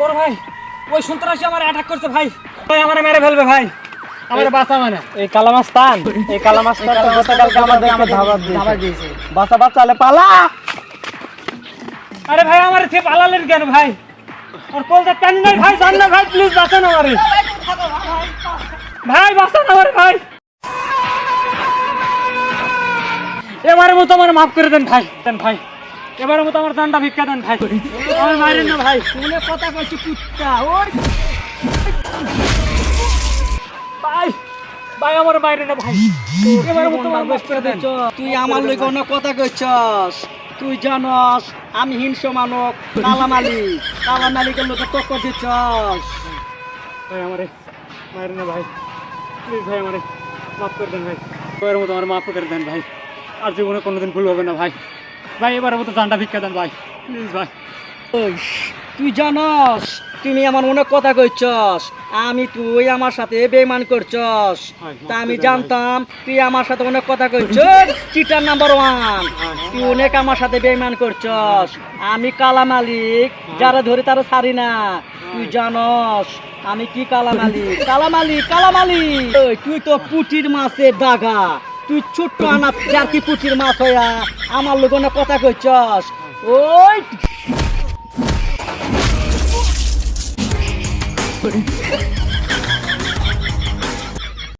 বড় ভাই ওই সন্ত্রাসী আমার অ্যাটাক করছে ভাই। ভাই আমারে মেরে ফেলবে ভাই। আমারে বাঁচা মানে। এই কালামাস্তান এই কালামাস্তান তো গতকালকে আমাদের আমার ধাবা ধাবা দিয়েছে। বাসা বাচ্চালে পালা। আরে ভাই আমার থেকে পালালেন কেন ভাই। আর কলটা টান নাই ভাই জান না ভাই প্লিজ বাঁচান আমারে। ভাই বাঁচান আমারে ভাই। এবারের মতো আমার মাফ করে দেন ভাই দেন ভাই। এবারে মতো আমার জানটা ভিক্ষা দেন ভাই। আমার মারেন না ভাই। শুনে কথা কইছি কুত্তা ওই। ভাই ভাই আমার বাইরে না ভাই। এবারের মতো আমার মাফ করে দেন। তুই আমার লই কোনো কথা কইছস। তুই জানস আমি হিংস মানব কালামালি কালামালিকের লোকে টক্কর দিচ্ছস। ভাই আমারে মারেন না ভাই। প্লিজ ভাই আমারে মাফ করে দেন ভাই। এবারের মতো আমার মাফ করে দেন ভাই। আর জীবনে কোনোদিন ভুল হবে না ভাই। ভাই এবারের মতো জানটা ভিক্ষা দেন ভাই। প্লিজ ভাই। তুই জানস তুমি আমার অনেক কথা কইছস আমি তুই আমার সাথে বেমান করছস। তা আমি জানতাম তুই আমার সাথে অনেক কথা কইছস। Cheater number one. তুই অনেক আমার সাথে বেমান করছস। আমি কালা মালিক যারা ধরে তারা ছাড়ি না। তুই জানস আমি কি কালা মালিক? কালা মালিক কালা মালিক। তুই তো পুটির মাছের দাগা। তুই ছোট্ট আনা যার কি পুটির মাছ হইয়া? আমার লোক না কথা কইছস। ওই!